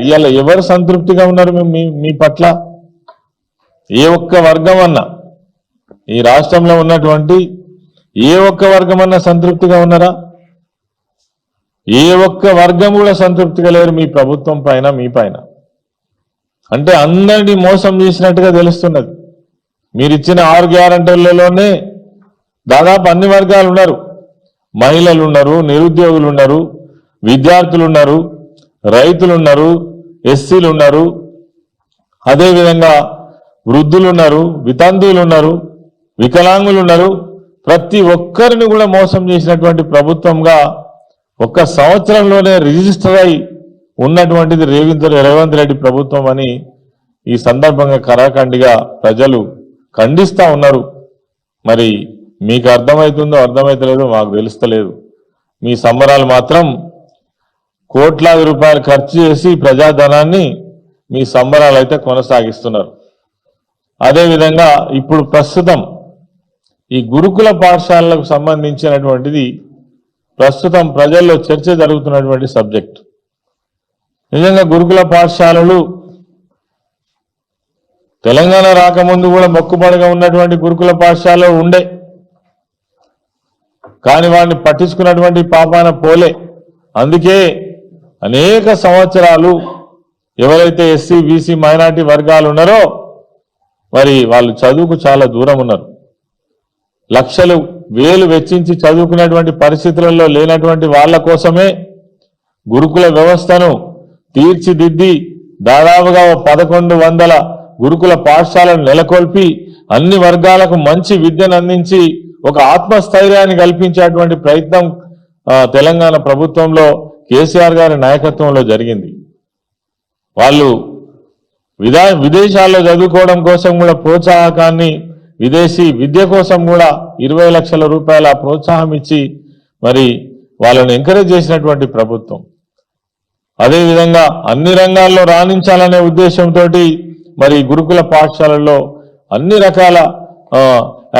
ఇవాళ ఎవరు సంతృప్తిగా ఉన్నారు మీ- మీ మీ పట్ల? ఏ ఒక్క వర్గం అన్నా. ఈ రాష్ట్రంలో ఉన్నటువంటి ఏ ఒక్క వర్గం అన్నా సంతృప్తిగా ఉన్నారా? ఏ ఒక్క వర్గం కూడా సంతృప్తిగా లేరు మీ ప్రభుత్వం పైన మీ పైన. అంటే అందరినీ మోసం చేసినట్టుగా తెలుస్తున్నది. మీరు ఇచ్చిన ఆరు గ్యారంటీలలోనే దాదాపు అన్ని వర్గాలు ఉన్నారు. మహిళలు ఉన్నారు నిరుద్యోగులు ఉన్నారు విద్యార్థులు ఉన్నారు రైతులు ఉన్నారు ఎస్సీలు ఉన్నారు అదేవిధంగా వృద్ధులు ఉన్నారు వితంతువులు ఉన్నారు వికలాంగులు ఉన్నారు ప్రతి ఒక్కరిని కూడా మోసం చేసినటువంటి ప్రభుత్వంగా ఒక్క సంవత్సరంలోనే రిజిస్టర్ అయి ఉన్నటువంటిది రేవంత్ రేవంత్ రెడ్డి ప్రభుత్వం అని ఈ సందర్భంగా కరాఖండిగా ప్రజలు ఖండిస్తూ ఉన్నారు. మరి మీకు అర్థమవుతుందో అర్థమైతలేదో మాకు తెలుస్తలేదు. మీ సంబరాలు మాత్రం కోట్లాది రూపాయలు ఖర్చు చేసి ప్రజాధనాన్ని మీ సంబరాలు అయితే కొనసాగిస్తున్నారు. అదేవిధంగా ఇప్పుడు ప్రస్తుతం ఈ గురుకుల పాఠశాలలకు సంబంధించినటువంటిది ప్రస్తుతం ప్రజల్లో చర్చ జరుగుతున్నటువంటి సబ్జెక్ట్. నిజంగా గురుకుల పాఠశాలలు తెలంగాణ రాకముందు కూడా మొక్కుబడిగా ఉన్నటువంటి గురుకుల పాఠశాలలు ఉండే. కానీ వాడిని పట్టించుకున్నటువంటి పాపాన పోలే. అందుకే అనేక సంవత్సరాలు ఎవరైతే ఎస్సీ బీసీ మైనార్టీ వర్గాలు ఉన్నారో మరి వాళ్ళు చదువుకు చాలా దూరం ఉన్నారు. లక్షలు వేలు వెచ్చించి చదువుకునేటువంటి పరిస్థితులలో లేనటువంటి వాళ్ళ కోసమే గురుకుల వ్యవస్థను తీర్చిదిద్ది దాదాపుగా పదకొండు వందల గురుకుల పాఠశాలను నెలకొల్పి అన్ని వర్గాలకు మంచి విద్యను అందించి ఒక ఆత్మస్థైర్యాన్ని కల్పించేటువంటి ప్రయత్నం తెలంగాణ ప్రభుత్వంలో కేసీఆర్ గారి నాయకత్వంలో జరిగింది. వాళ్ళు విదా విదేశాల్లో చదువుకోవడం కోసం కూడా ప్రోత్సాహకాన్ని విదేశీ విద్య కోసం కూడా ఇరవై లక్షల రూపాయల ప్రోత్సాహం ఇచ్చి మరి వాళ్ళని ఎంకరేజ్ చేసినటువంటి ప్రభుత్వం. అదేవిధంగా అన్ని రంగాల్లో రాణించాలనే ఉద్దేశంతో మరి గురుకుల పాఠశాలల్లో అన్ని రకాల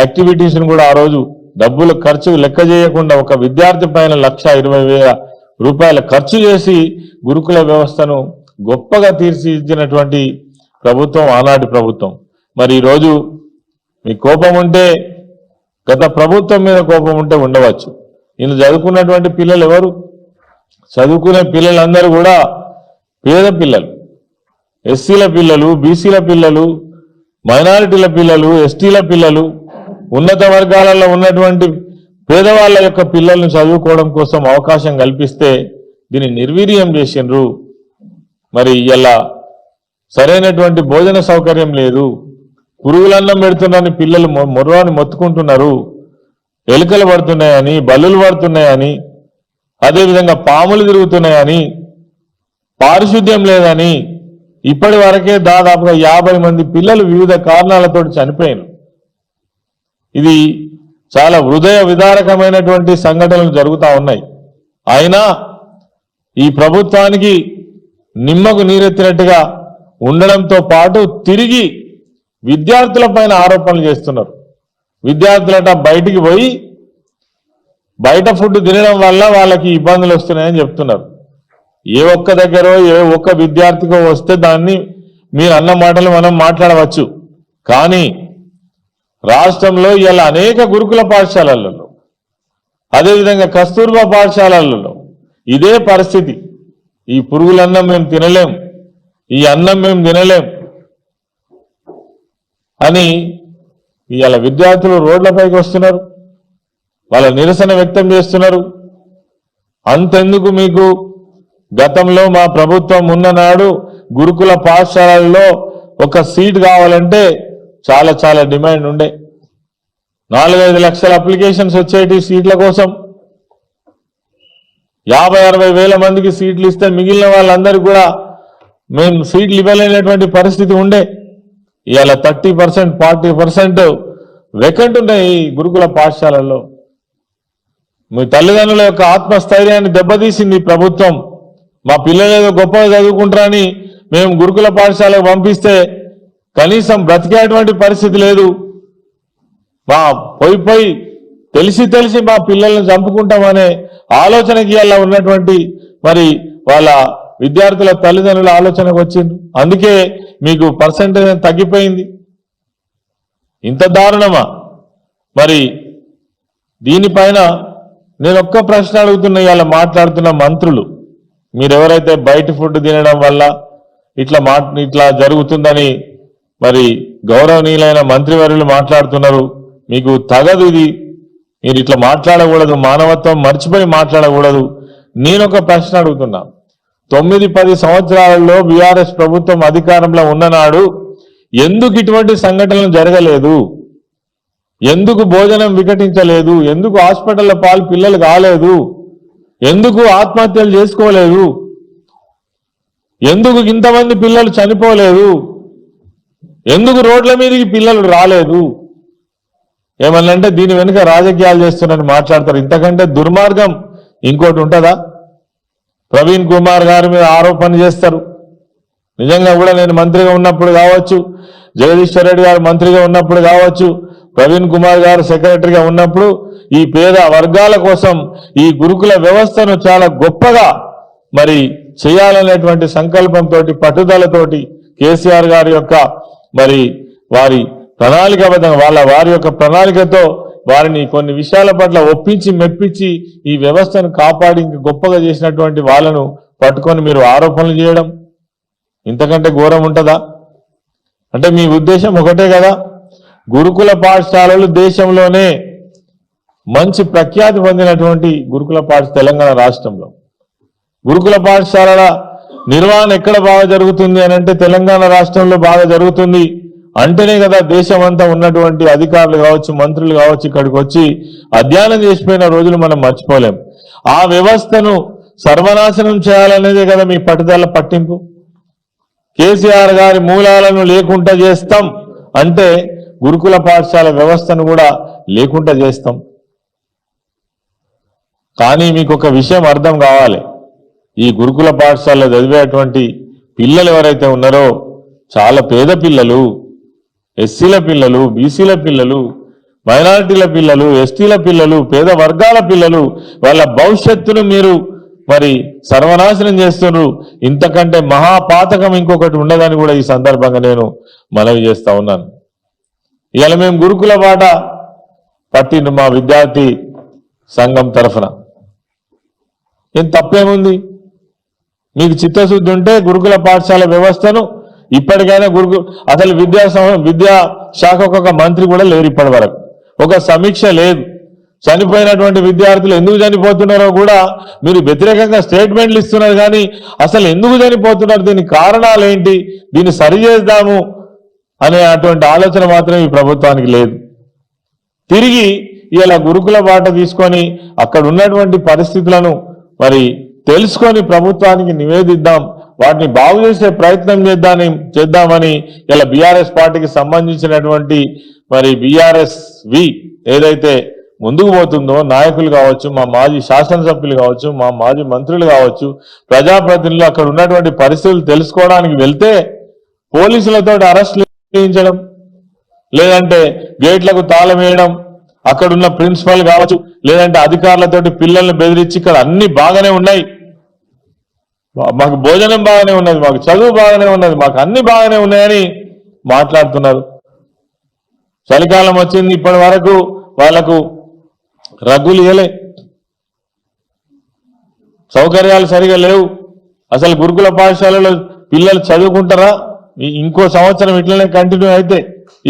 యాక్టివిటీస్ను కూడా ఆ రోజు డబ్బులు ఖర్చు లెక్క చేయకుండా ఒక విద్యార్థి పైన లక్ష ఇరవై వేల రూపాయల ఖర్చు చేసి గురుకుల వ్యవస్థను గొప్పగా తీర్చిదిద్దినటువంటి ప్రభుత్వం ఆనాటి ప్రభుత్వం. మరి ఈరోజు మీ కోపం ఉంటే గత ప్రభుత్వం మీద కోపం ఉంటే ఉండవచ్చు. నేను చదువుకున్నటువంటి పిల్లలు ఎవరు? చదువుకునే పిల్లలందరూ కూడా పేద పిల్లలు. ఎస్సీల పిల్లలు బీసీల పిల్లలు మైనారిటీల పిల్లలు ఎస్టీల పిల్లలు ఉన్నత వర్గాలలో ఉన్నటువంటి పేదవాళ్ళ యొక్క పిల్లల్ని చదువుకోవడం కోసం అవకాశం కల్పిస్తే దీన్ని నిర్వీర్యం చేసిండ్రు. మరి ఇలా సరైనటువంటి భోజన సౌకర్యం లేదు. పురుగులన్నం పెడుతున్నారని పిల్లలు మొర్రాన్ని మొత్తుకుంటున్నారు. ఎలుకలు పడుతున్నాయని బల్లులు పడుతున్నాయని అదేవిధంగా పాములు తిరుగుతున్నాయని పారిశుద్ధ్యం లేదని ఇప్పటి వరకే దాదాపుగా యాభై మంది పిల్లలు వివిధ కారణాలతో చనిపోయారు ఇది చాలా హృదయ విదారకమైనటువంటి సంఘటనలు జరుగుతూ ఉన్నాయి. అయినా ఈ ప్రభుత్వానికి నిమ్మకు నీరెత్తినట్టుగా ఉండడంతో పాటు తిరిగి విద్యార్థుల పైన ఆరోపణలు చేస్తున్నారు. విద్యార్థులట బయటికి పోయి బయట ఫుడ్ తినడం వల్ల వాళ్ళకి ఇబ్బందులు వస్తున్నాయని చెప్తున్నారు. ఏ ఒక్క దగ్గర ఏ ఒక్క విద్యార్థికో వస్తే దాన్ని మీరు అన్న మాటలు మనం మాట్లాడవచ్చు. కానీ రాష్ట్రంలో ఇలా అనేక గురుకుల పాఠశాలలలో అదేవిధంగా కస్తూర్బా పాఠశాలలలో ఇదే పరిస్థితి. ఈ పురుగులన్నం మేము తినలేం ఈ అన్నం మేము తినలేం అని ఇవాళ విద్యార్థులు రోడ్లపైకి వస్తున్నారు. వాళ్ళ నిరసన వ్యక్తం చేస్తున్నారు. అంతెందుకు మీకు? గతంలో మా ప్రభుత్వం ఉన్ననాడు గురుకుల పాఠశాలల్లో ఒక సీట్ కావాలంటే చాలా చాలా డిమాండ్ ఉండే. నాలుగైదు లక్షల అప్లికేషన్స్ వచ్చేటి సీట్ల కోసం. యాభై అరవై వేల మందికి సీట్లు ఇస్తే మిగిలిన వాళ్ళందరికీ కూడా మేము సీట్లు ఇవ్వలేనటువంటి పరిస్థితి ఉండే. ఇవాళ thirty percent forty percent vacant ఉన్నాయి ఈ గురుకుల పాఠశాలల్లో. మీ తల్లిదండ్రుల యొక్క ఆత్మస్థైర్యాన్ని దెబ్బతీసింది ప్రభుత్వం. మా పిల్లలు ఏదో గొప్పగా చదువుకుంటారని మేము గురుకుల పాఠశాలకు పంపిస్తే కనీసం బ్రతికేటువంటి పరిస్థితి లేదు. మా పోయి పోయి తెలిసి తెలిసి మా పిల్లల్ని చంపుకుంటామనే ఆలోచనకి అలా ఉన్నటువంటి మరి వాళ్ళ విద్యార్థుల తల్లిదండ్రుల ఆలోచనకు వచ్చింది అందుకే మీకు పర్సంటేజ్ తగ్గిపోయింది. ఇంత దారుణమా? మరి దీనిపైన నేను ఒక్క ప్రశ్న అడుగుతున్నా ఇవాళ మాట్లాడుతున్న మంత్రులు. మీరెవరైతే బయట ఫుడ్ తినడం వల్ల ఇట్లా మా ఇట్లా జరుగుతుందని మరి గౌరవనీయులైన మంత్రివర్యులు మాట్లాడుతున్నారు. మీకు తగదు ఇది. మీరు ఇట్లా మాట్లాడకూడదు. మానవత్వం మర్చిపోయి మాట్లాడకూడదు. నేను ఒక ప్రశ్న అడుగుతున్నా. తొమ్మిది పది సంవత్సరాలలో బీఆర్ఎస్ ప్రభుత్వం అధికారంలో ఉన్ననాడు ఎందుకు ఇటువంటి సంఘటనలు జరగలేదు? ఎందుకు భోజనం వికటించలేదు? ఎందుకు హాస్పిటల్లో పాలు పిల్లలు కాలేదు? ఎందుకు ఆత్మహత్యలు చేసుకోలేదు? ఎందుకు ఇంతమంది పిల్లలు చనిపోలేదు? ఎందుకు రోడ్ల మీదకి పిల్లలు రాలేదు? ఏమన్నంటే దీని వెనుక రాజకీయాలు చేస్తున్నారని మాట్లాడతారు. ఇంతకంటే దుర్మార్గం ఇంకోటి ఉంటుందా? ప్రవీణ్ కుమార్ గారి మీద ఆరోపణ చేస్తారు. నిజంగా కూడా నేను మంత్రిగా ఉన్నప్పుడు కావచ్చు జగదీశ్వర్ రెడ్డి గారు మంత్రిగా ఉన్నప్పుడు కావచ్చు ప్రవీణ్ కుమార్ గారు సెక్రటరీగా ఉన్నప్పుడు ఈ పేద వర్గాల కోసం ఈ గురుకుల వ్యవస్థను చాలా గొప్పగా మరి చేయాలనేటువంటి సంకల్పంతో పట్టుదలతోటి కేసీఆర్ గారి యొక్క మరి వారి ప్రణాళికబద్ధంగా వాళ్ళ వారి యొక్క ప్రణాళికతో వారిని కొన్ని విషయాల పట్ల ఒప్పించి మెప్పించి ఈ వ్యవస్థను కాపాడి ఇంక గొప్పగా చేసినటువంటి వాళ్ళను పట్టుకొని మీరు ఆరోపణలు చేయడం ఇంతకంటే ఘోరం ఉంటుందా? అంటే మీ ఉద్దేశం ఒకటే కదా. గురుకుల పాఠశాలలు దేశంలోనే మంచి ప్రఖ్యాతి పొందినటువంటి గురుకుల పాఠ తెలంగాణ రాష్ట్రంలో. గురుకుల పాఠశాలల నిర్వహణ ఎక్కడ బాగా జరుగుతుంది అని అంటే తెలంగాణ రాష్ట్రంలో బాగా జరుగుతుంది అంటేనే కదా దేశం అంతా ఉన్నటువంటి అధికారులు కావచ్చు మంత్రులు కావచ్చు ఇక్కడికి వచ్చి అధ్యయనం చేసిపోయిన రోజులు మనం మర్చిపోలేం. ఆ వ్యవస్థను సర్వనాశనం చేయాలనేదే కదా మీ పట్టుదల పట్టింపు? కేసీఆర్ గారి మూలాలను లేకుండా చేస్తాం అంటే గురుకుల పాఠశాల వ్యవస్థను కూడా లేకుండా చేస్తాం. కానీ మీకు ఒక విషయం అర్థం కావాలి. ఈ గురుకుల పాఠశాలలో చదివేటువంటి పిల్లలు ఎవరైతే ఉన్నారో చాలా పేద పిల్లలు ఎస్సీల పిల్లలు బీసీల పిల్లలు మైనారిటీల పిల్లలు ఎస్టీల పిల్లలు పేద వర్గాల పిల్లలు వాళ్ళ భవిష్యత్తును మీరు మరి సర్వనాశనం చేస్తున్నారు. ఇంతకంటే మహాపాతకం ఇంకొకటి ఉండదని కూడా ఈ సందర్భంగా నేను మనవి చేస్తా ఉన్నాను. ఇవాళ మేము గురుకుల పాట పట్టిండు మా విద్యార్థి సంఘం తరఫున. ఏం తప్పేముంది? మీకు చిత్తశుద్ధి ఉంటే గురుకుల పాఠశాల వ్యవస్థను ఇప్పటికైనా గురుకు అసలు విద్యా విద్యా శాఖకు ఒక మంత్రి కూడా లేరు ఇప్పటి వరకు. ఒక సమీక్ష లేదు. చనిపోయినటువంటి విద్యార్థులు ఎందుకు చనిపోతున్నారో కూడా మీరు వ్యతిరేకంగా స్టేట్మెంట్లు ఇస్తున్నారు కానీ అసలు ఎందుకు చనిపోతున్నారు? దీని కారణాలు ఏంటి? దీన్ని సరి చేద్దాము అనే అటువంటి ఆలోచన మాత్రం ఈ ప్రభుత్వానికి లేదు. తిరిగి ఇలా గురుకుల బాట తీసుకొని అక్కడ ఉన్నటువంటి పరిస్థితులను మరి తెలుసుకొని ప్రభుత్వానికి నివేదిద్దాం. వాటిని బాగు చేసే ప్రయత్నం చేద్దాని చేద్దామని ఇలా బీఆర్ఎస్ పార్టీకి సంబంధించినటువంటి మరి బీఆర్ఎస్ వి ఏదైతే ముందుకు పోతుందో నాయకులు కావచ్చు మా మాజీ శాసనసభ్యులు కావచ్చు మా మాజీ మంత్రులు కావచ్చు ప్రజాప్రతినిధులు అక్కడ ఉన్నటువంటి పరిస్థితులు తెలుసుకోవడానికి వెళ్తే పోలీసులతో అరెస్టులు చేయించడం లేదంటే గేట్లకు తాళం వేయడం అక్కడున్న ప్రిన్సిపల్ కావచ్చు లేదంటే అధికారులతోటి పిల్లల్ని బెదిరించి ఇక్కడ అన్ని బాగానే ఉన్నాయి. మాకు భోజనం బాగానే ఉన్నది మాకు చదువు బాగానే ఉన్నది మాకు అన్ని బాగానే ఉన్నాయని మాట్లాడుతున్నారు. చలికాలం వచ్చింది ఇప్పటి వరకు వాళ్ళకు రగ్గులు ఇవ్వలే సౌకర్యాలు సరిగా లేవు. అసలు గురుకుల పాఠశాలలో పిల్లలు చదువుకుంటారా? ఇంకో సంవత్సరం ఇట్లనే కంటిన్యూ అయితే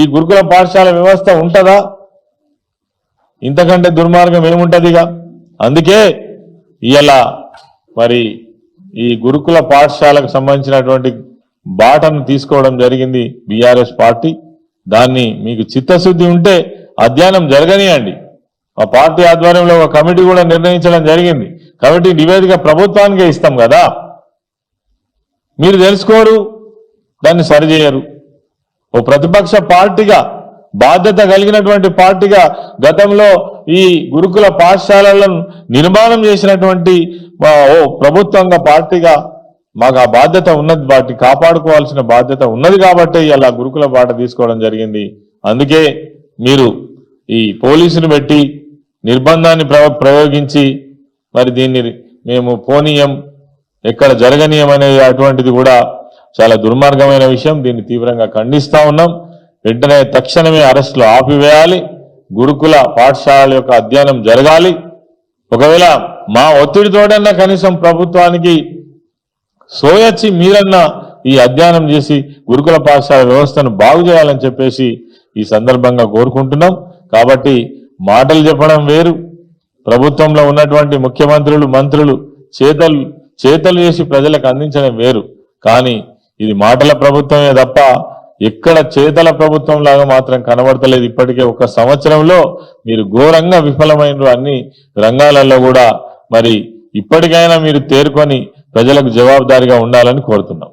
ఈ గురుకుల పాఠశాల వ్యవస్థ ఉంటుందా? ఇంతకంటే దుర్మార్గం ఏముంటుందిగా? అందుకే ఇలా మరి ఈ గురుకుల పాఠశాలకు సంబంధించినటువంటి బాటను తీసుకోవడం జరిగింది బీఆర్ఎస్ పార్టీ. దాన్ని మీకు చిత్తశుద్ధి ఉంటే అధ్యయనం జరగనియండి. ఆ పార్టీ ఆధ్వర్యంలో ఒక కమిటీ కూడా నిర్ణయించడం జరిగింది. కమిటీ నివేదిక ప్రభుత్వానికే ఇస్తాం కదా. మీరు తెలుసుకోరు దాన్ని సరిచేయరు. ఓ ప్రతిపక్ష పార్టీగా బాధ్యత కలిగినటువంటి పార్టీగా గతంలో ఈ గురుకుల పాఠశాలలను నిర్మాణం చేసినటువంటి ఓ ప్రభుత్వంగా పార్టీగా మాకు ఆ బాధ్యత ఉన్నది వాటిని కాపాడుకోవాల్సిన బాధ్యత ఉన్నది కాబట్టి ఇలా గురుకుల పాట తీసుకోవడం జరిగింది. అందుకే మీరు ఈ పోలీసును పెట్టి నిర్బంధాన్ని ప్ర- ప్రయోగించి మరి దీన్ని మేము పోనీయం ఎక్కడ జరగనీయమనేది అటువంటిది కూడా చాలా దుర్మార్గమైన విషయం. దీన్ని తీవ్రంగా ఖండిస్తా ఉన్నాం. వెంటనే తక్షణమే అరెస్టులు ఆపివేయాలి. గురుకుల పాఠశాలల యొక్క అధ్యయనం జరగాలి. ఒకవేళ మా ఒత్తిడితోడన్నా కనీసం ప్రభుత్వానికి సోయచ్చి మీరన్నా ఈ అధ్యయనం చేసి గురుకుల పాఠశాల వ్యవస్థను బాగు చేయాలని చెప్పేసి ఈ సందర్భంగా కోరుకుంటున్నాం. కాబట్టి మాటలు చెప్పడం వేరు. ప్రభుత్వంలో ఉన్నటువంటి ముఖ్యమంత్రులు మంత్రులు చేతలు చేతలు చేసి ప్రజలకు అందించడం వేరు. కానీ ఇది మాటల ప్రభుత్వమే తప్ప ఎక్కడ చేతల ప్రభుత్వం లాగా మాత్రం కనబడతలేదు. ఇప్పటికే ఒక సంవత్సరంలో మీరు ఘోరంగా విఫలమైన అన్ని రంగాలలో కూడా. మరి ఇప్పటికైనా మీరు తేరుకొని ప్రజలకు జవాబుదారీగా ఉండాలని కోరుతున్నాం.